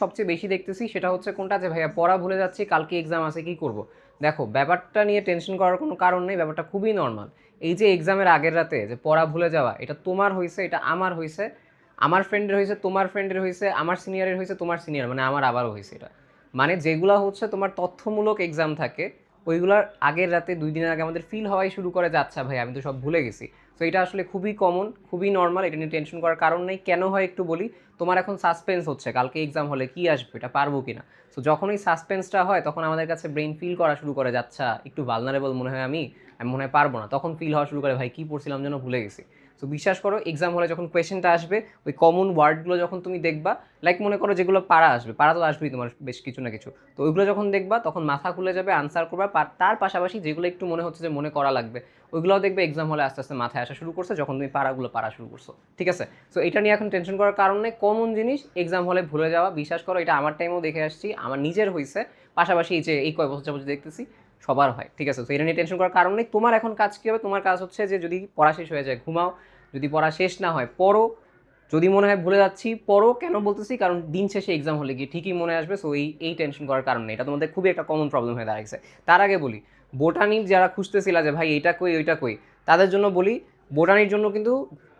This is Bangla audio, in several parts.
সবচেয়ে বেশি দেখতেছি সেটা হচ্ছে কোনটা? যে ভাইয়া পড়া ভুলে যাচ্ছি, কালকে এক্সাম আছে, কি করব? দেখো, ব্যাপারটা নিয়ে টেনশন করার কোনো কারণ নেই, ব্যাপারটা খুবই নর্মাল এই যে এক্সামের আগের রাতে যে পড়া ভুলে যাওয়া, এটা তোমার হয়েছে এটা আমার হয়েছে আমার ফ্রেন্ডের হয়েছে তোমার ফ্রেন্ডের হয়েছে আমার সিনিয়রের হয়েছে তোমার সিনিয়র মানে আমার আবারও হয়েছে এটা। মানে যেগুলো হচ্ছে তোমার তথ্যমূলক এক্সাম থাকে ওইগুলোর আগের রাতে দুই দিনের আগে আমাদের ফিল হওয়াই শুরু করে যাচ্ছে ভাই, আমি তো সব ভুলে গেছি। তো এটা আসলে খুবই কমন খুবই নর্মাল এটা নিয়ে টেনশন করার কারণ নেই। কেন হয় একটু বলি, তোমার এখন সাসপেন্স হচ্ছে, কালকে এক্সাম হলে কি আসবে, এটা পারব কিনা? তো যখন এই সাসপেন্সটা হয়, তখন আমাদের কাছে ব্রেন ফিল করা শুরু করে যাচ্ছা একটু ভালনারেবল মনে হয় আমি আমি মনে হয় পারব না। তখন ফিল হওয়া শুরু করে, ভাই, কি পড়ছিলাম যেন ভুলে গেছি? তো বিশ্বাস করো এক্সাম হলে যখন কোয়েশ্চেনটা আসবে, ওই কমন ওয়ার্ডগুলো যখন তুমি দেখবা লাইক মনে করো যেগুলো পারা আসবে, পাড়া তো আসবেই তোমার বেশ কিছু না কিছু। তো ওইগুলো যখন দেখবা, তখন মাথা খুলে যাবে আনসার করবা তার পাশাপাশি যেগুলো একটু মনে হচ্ছে যে মনে করা লাগবে, ওইগুলোও দেখবে এক্সাম হলে আস্তে আস্তে মাথায় আসা শুরু করছে, যখন তুমি পাড়াগুলো পাড়া শুরু করছ। ঠিক আছে? তো এটা নিয়ে এখন টেনশন করার কারণ কমন জিনিস এক্সাম হলে ভুলে যাওয়া, বিশ্বাস করো, এটা আমার টাইমেও দেখে আসছি, আমার নিজের হয়েছে পাশাপাশি এই যে, এই কয় বছর যাবত দেখতেছি, সবার হয়। ঠিক আছে? তো এটা নিয়ে টেনশন করার কারণ নেই। তোমার এখন কাজ কী হবে? তোমার কাজ হচ্ছে যে, যদি পড়া শেষ হয়ে যায়, ঘুমাও যদি পড়া শেষ না হয়, পড়ো। যদি মনে হয় ভুলে যাচ্ছি, পড়ো। কেন বলতেছি? কারণ দিন শেষে এক্সাম হলে গিয়ে ঠিকই মনে আসবে। সো এই এই টেনশন করার কারণ এটা তোমাদের খুবই একটা কমন প্রবলেম হয়ে দাঁড়িয়েছে তার আগে বলি বোটানির যারা খুঁজতেছিলা যে, ভাই, এইটা কই, ওইটা কই? তাদের জন্য বলি বোটানির জন্য কিন্তু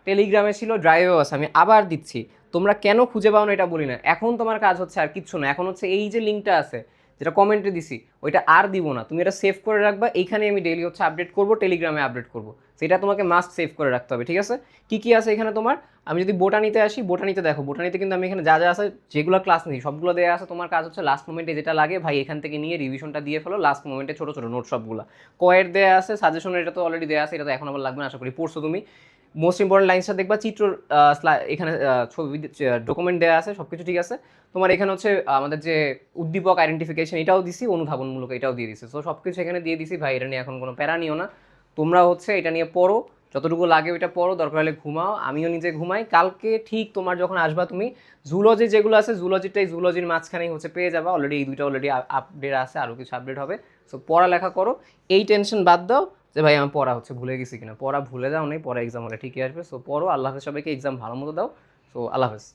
টেলিগ্রামে ছিল ড্রাইভেও আছে। আমি আবার দিচ্ছি। তোমরা কেন খুঁজে পাও না এটা বলি না। এখন তোমার কাজ হচ্ছে আর কিচ্ছু না। এখন হচ্ছে এই যে লিঙ্কটা আছে যেটা কমেন্টে দিছি, ওইটা আর দিব না। তুমি এটা সেভ করে রাখবা, এইখানে আমি ডেইলি হচ্ছে আপডেট করব টেলিগ্রামে আপডেট করব। সেটা তোমাকে মাস্ট সেভ করে রাখতে হবে, ঠিক আছে? কি কি আছে এখানে তোমার? আমি যদি বোটানিতে আসি বোটানিতে দেখো বোটানিতে কিন্তু আমি এখানে যা যা আছে, যেগুলো ক্লাস নেই, সবগুলো দেওয়া আছে, তোমার কাজ হচ্ছে লাস্ট মোমেন্টে যেটা লাগে, ভাই এখান থেকে নিয়ে রিভিশনটা দিয়ে ফেলো লাস্ট মোমেন্টে ছোটো ছোটো নোট সবগুলো। কয়ের দেওয়া আছে সাজেশনের এটা তো অলরেডি দেওয়া আছে, এটা তো এখন আবার লাগবে না, আশা করি, পড়ছো তুমি। মোস্ট ইম্পর্টেন্ট লাইনসটা দেখবা, চিত্র এখানে ছবি ডকুমেন্ট দেওয়া আছে সব কিছু ঠিক আছে। তোমার এখানে হচ্ছে আমাদের যে উদ্দীপক আইডেন্টিফিকেশন এটাও দিছি, অনুধাবনমূলক এটাও দিয়ে দিছি। তো সব কিছু এখানে দিয়ে দিছি, ভাই, এটা নিয়ে এখন কোনো প্যারা নিও না। তোমরা হচ্ছে এটা নিয়ে পড়ো, যতটুকু লাগে ওইটা পড়ো, দরকার হলে ঘুমাও, আমিও নিজে ঘুমাই। কালকে ঠিক তোমার যখন আসবা তুমি জুলজি যেগুলো আছে জুলজিটাই জুলজির মাঝখানেই হচ্ছে পেয়ে যাবা। অলরেডি এই দুইটা অলরেডি আপডেট আছে আরও কিছু আপডেট হবে। সো পড়ালেখা করো, এই টেনশন বাদ দাও। যে ভাই আমার পড়া হচ্ছে, ভুলে গেছি কিনা। পড়া ভুলে যাও নেই পড়া এক্সাম হলে ঠিকই আসবে। সো পড়ো, আল্লাহ হাফেজ সবাইকে এক্সাম ভালো মতো দাও। সো আল্লাহ হাফেজ।